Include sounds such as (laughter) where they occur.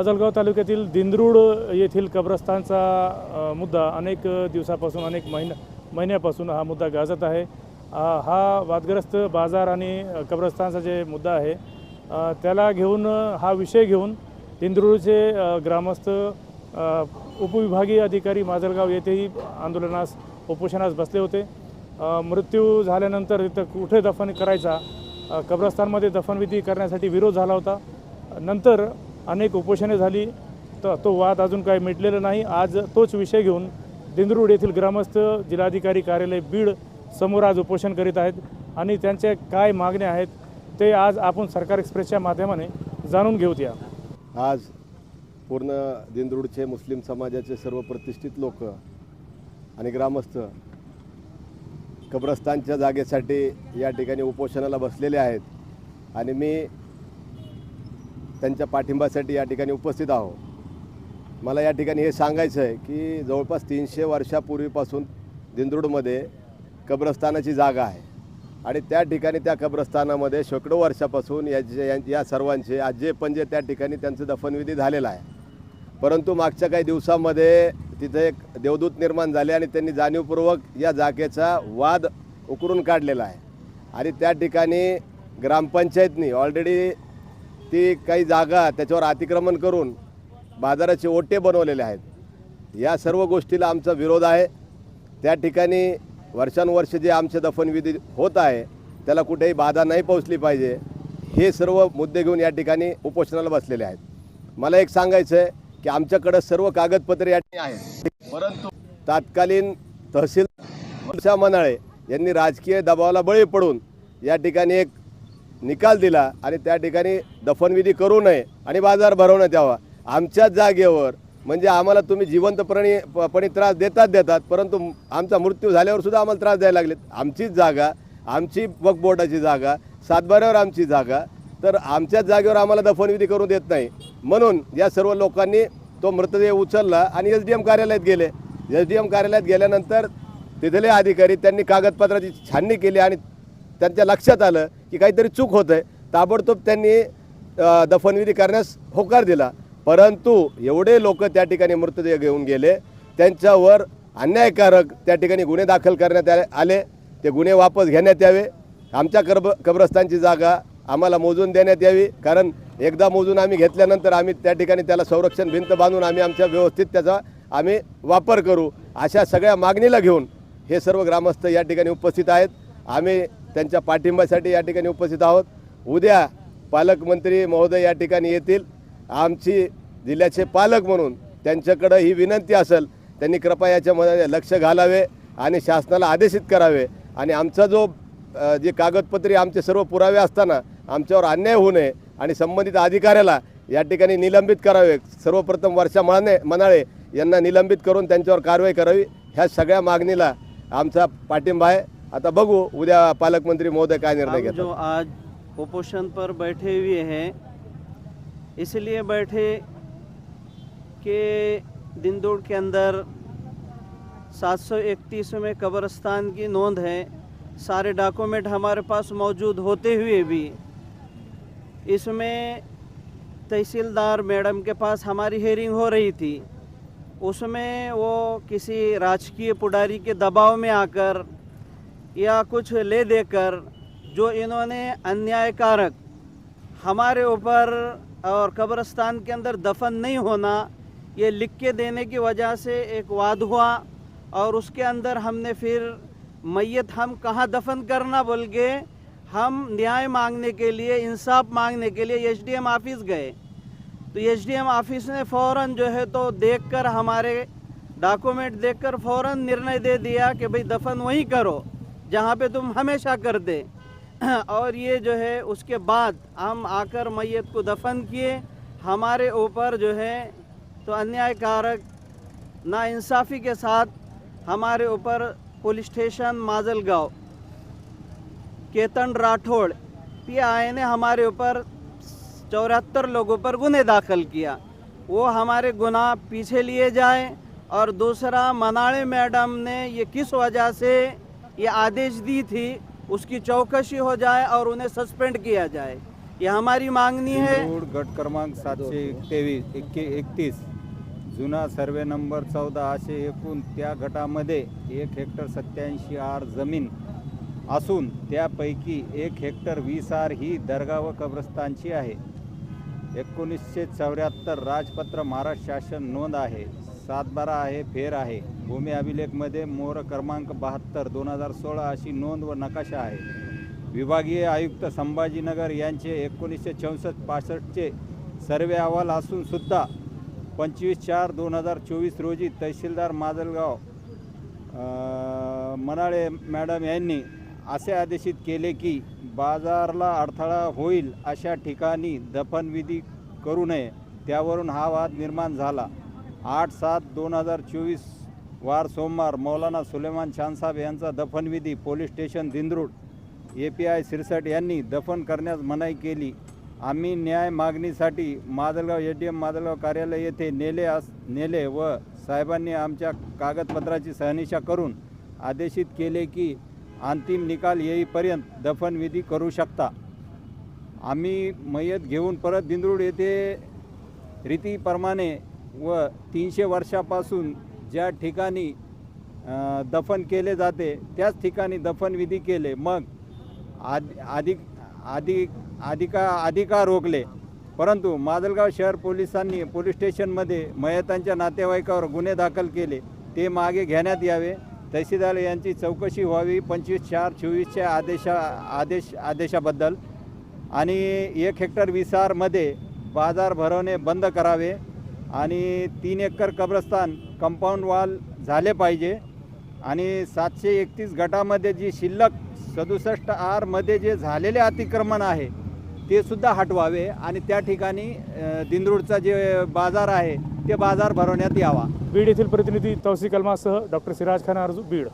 अजलगाव तालुक्यातील दिंद्रूड येथील कब्रस्तानचा मुद्दा अनेक दिवसापासून अनेक महिन्या महिन्यापासून हा मुद्दा गाजत आहे. हा वादग्रस्त बाजार आणि कब्रस्तानचा जे मुद्दा आहे त्याला घेऊन हा विषय घेऊन दिंद्रूडचे ग्रामस्थ उपविभागीय अधिकारी माजलगाव येथेही आंदोलनास उपोषणास बसले होते. मृत्यू झाल्यानंतर तिथं कुठे दफन करायचा? कब्रस्तानमध्ये दफनविधी करण्यासाठी विरोध झाला होता. नंतर अनेक उपोषणे झाली. तर तो वाद अजून काही मिटलेला नाही. आज तोच विषय घेऊन दिंद्रूड येथील ग्रामस्थ जिल्हाधिकारी कार्यालय बीड समोर आज उपोषण करीत आहेत आणि त्यांच्या काय मागण्या आहेत ते आज आपण सरकार एक्सप्रेसच्या माध्यमाने जाणून घेऊत या. आज पूर्ण दिंदरूडचे मुस्लिम समाजाचे सर्व प्रतिष्ठित लोक आणि ग्रामस्थ कब्रस्तानच्या जागेसाठी या ठिकाणी उपोषणाला बसलेले आहेत. आणि मी त्यांच्या पाठिंबासाठी या ठिकाणी उपस्थित आहो मला या ठिकाणी हे सांगायचं आहे की जवळपास तीनशे वर्षापूर्वीपासून दिंदरूडमध्ये कब्रस्तानाची जागा आहे. आणि त्या ठिकाणी त्या कब्रस्तानामध्ये शेकडो वर्षापासून याचे या- या सर्वांचे आजे पंजे त्या ठिकाणी त्यांचं दफनविधी झालेला आहे. परंतु मागच्या काही दिवसामध्ये तिथे एक देवदूत निर्माण झाले आणि त्यांनी जाणीवपूर्वक या जागेचा वाद उकरून काढलेला आहे. आणि त्या ठिकाणी ग्रामपंचायतनी ऑलरेडी ती काही जागा त्याच्यावर अतिक्रमण करून बाजाराचे ओटे बनवलेले आहेत. या सर्व गोष्टीला आमचा विरोध आहे. त्या ठिकाणी वर्षानुवर्ष जे आमचे दफनविधी होत आहे त्याला कुठेही बाधा नाही पोहोचली पाहिजे. हे सर्व मुद्दे घेऊन या ठिकाणी उपोषणाला बसलेले आहेत. मला एक सांगायचं आहे की आमच्याकडं सर्व कागदपत्रे या ठिकाणी आहेत. परंतु तात्कालीन तहसील वर्षा मनाळे यांनी राजकीय दबावाला बळी पडून या ठिकाणी एक निकाल दिला आणि त्या ठिकाणी दफनविधी करू नये आणि बाजार भरवण्यात यावा. आमच्याच जागेवर म्हणजे आम्हाला तुम्ही जिवंतपणे प- पणे त्रास देतात देतात परंतु आमचा मृत्यू झाल्यावर सुद्धा आम्हाला त्रास द्यायला लागलेत. आमचीच जागा आमची वक्फ बोर्डाची जागा सातबाऱ्यावर आमची जागा तर आमच्याच जागेवर आम्हाला दफनविधी करू देत नाही. म्हणून या सर्व लोकांनी तो मृतदेह उचलला आणि एस डी एम कार्यालयात गेले. एस डी एम कार्यालयात गेल्यानंतर तिथले अधिकारी त्यांनी कागदपत्राची छाननी केली आणि त्यांच्या लक्षात आलं की काहीतरी चूक होत आहे ताबडतोब त्यांनी दफनविधी करण्यास होकार दिला. परंतु एवढे लोक त्या ठिकाणी मृतदेह घेऊन गेले. त्यांच्यावर अन्यायकारक त्या ठिकाणी गुन्हे दाखल करण्यात आले- आले. ते गुन्हे वापस घेण्यात यावे. आमच्या कब कब्रस्तानची जागा आम्हाला मोजून देण्यात यावी. कारण एकदा मोजून आम्ही घेतल्यानंतर आम्ही त्या ठिकाणी त्याला संरक्षण भिंत बांधून आम्ही आमच्या व्यवस्थित त्याचा आम्ही वापर करू. अशा सगळ्या मागणीला घेऊन हे सर्व ग्रामस्थ या ठिकाणी उपस्थित आहेत. आम्ही त्यांच्या पाठिंब्यासाठी या ठिकाणी उपस्थित आहोत. उद्या पालकमंत्री महोदय या ठिकाणी येतील. आमची जिल्ह्याचे पालक म्हणून त्यांच्याकडं ही विनंती असेल त्यांनी कृपया याच्यामध्ये लक्ष घालावे आणि शासनाला आदेशित करावे. आणि आमचा जो जे कागदपत्रे आमचे सर्व पुरावे असताना आमच्यावर अन्याय होऊ नये आणि संबंधित अधिकाऱ्याला या ठिकाणी निलंबित करावे. सर्वप्रथम वर्षा मनाने मनाळे यांना निलंबित करून त्यांच्यावर कारवाई करावी. ह्या सगळ्या मागणीला आमचा पाठिंबा आहे. आता बघू उद्या पालकमंत्री महोदय काय निर्णय हम घेतात. जो आज कुपोषण पर बैठे हुए हैं इसलिए बैठे कि दिंदुड़ के अंदर 731 में कब्रस्तान की नोंद है। सारे डॉक्यूमेंट हमारे पास मौजूद होते हुए भी इसमें तहसीलदार मैडम के पास हमारी हेयरिंग हो रही थी। उसमें वो किसी राजकीय पुडारी के दबाव में आकर या कुछ ले देकर जो इन्होंने अन्यायकारक हमारे ऊपर और कब्रस्तान के अंदर दफन नहीं होना, ये लिख के देने की वजह से एक वाद हुआ और उसके अंदर हमने फिर मैयत हम कहाँ दफन करना बोल के हम न्याय मांगने के लिए, इंसाफ मांगने के लिए एसडीएम ऑफ़िस गए। तो एसडीएम ऑफ़िस ने फ़ौरन जो है तो देखकर हमारे डॉक्यूमेंट देखकर फ़ौरन निर्णय दे दिया कि भाई दफन वहीं करो। जहाँ पे तुम हमेशा कर दे। (clears throat) और ये जो है, उसके बाद हम आकर मैयत को दफन किए। हमारे ऊपर जो है तो अन्यायकारक, नाइंसाफ़ी के साथ हमारे ऊपर police station, Majalgaon, Ketan Rathod, P I ने हमारे ऊपर चौहत्तर लोगों पर गुने दाखिल किया। वो हमारे गुनाह पीछे लिए जाए। और दूसरा मनाड़े मैडम ने ये किस वजह से ये आदेश दी थी उसकी चौकसी हो जाए और उन्हें सस्पेंड किया जाए। ये हमारी मांगनी है। गट क्रमांक सातशे तेवीस इक्के एकतीस जुना सर्वे नंबर चौदा असे एकूण त्या गटामध्ये एक हेक्टर सत्याऐंशी आर जमीन असून त्यापैकी एक हेक्टर वीस आर ही दर्गा व कब्रस्तानची आहे. एकोणीसशे चौऱ्याहत्तर राजपत्र महाराष्ट्र शासन नोंद आहे. सातबारा आहे फेर आहे. भूमी अभिलेखमध्ये मोर क्रमांक बहात्तर दोन हजार सोळा अशी नोंद व नकाशा आहे. विभागीय आयुक्त संभाजीनगर यांचे एकोणीसशे चौसष्ट पासष्टचे सर्वे अहवाल असूनसुद्धा पंचवीस चार दोन हजार चोवीस रोजी तहसीलदार माजलगाव मनाळे मॅडम यांनी असे आदेशित केले की बाजारला अडथळा होईल अशा ठिकाणी दफनविधी करू नये. त्यावरून हा वाद निर्माण झाला. आठ सात दोन हजार चोवीस वार सोमवार मौलाना सुलेमान शानसाब यांचा दफनविधी police station Dindrud. A P I Sirsat यांनी दफन करण्यास मनाई केली. आम्ही न्याय मागणीसाठी Majalgaon A D M Majalgaon कार्यालय येथे नेले अस नेले व साहेबांनी आमच्या कागदपत्राची सहनिशा करून आदेशित केले की अंतिम निकाल येईपर्यंत दफनविधी करू शकता. आम्ही मयत घेऊन परत दिंदरूड येथे रीतीप्रमाणे व तीनशे वर्षापासून ज्या ठिकाणी दफन केले जाते त्याच ठिकाणी दफनविधी केले. मग आद अधिक अधिक अधिका अधिकार रोखले. परंतु माजलगाव शहर पोलिसांनी पोलीस स्टेशनमध्ये मयतांच्या नातेवाईकावर गुन्हे दाखल केले. ते मागे घेण्यात यावे. तहसीलदार यांची चौकशी व्हावी. पंचवीस चार चोवीसच्या आदेशा आदेश आदेशाबद्दल. आणि एक हेक्टर विसारमध्ये बाजार भरवणे बंद करावे. आणि तीन एकर कब्रस्तान कंपाऊंड वॉल झाले पाहिजे. आणि सातशे एकतीस गटामध्ये जी शिल्लक सदुसष्ट आरमध्ये जे झालेले अतिक्रमण आहे ते सुद्धा हटवावे आणि त्या ठिकाणी अ, जे बाजार आहे ते बाजार भरवण्यात यावा. बीड येथील प्रतिनिधी तौसी कलमासह डॉक्टर सिराज खान अर्जू बीड.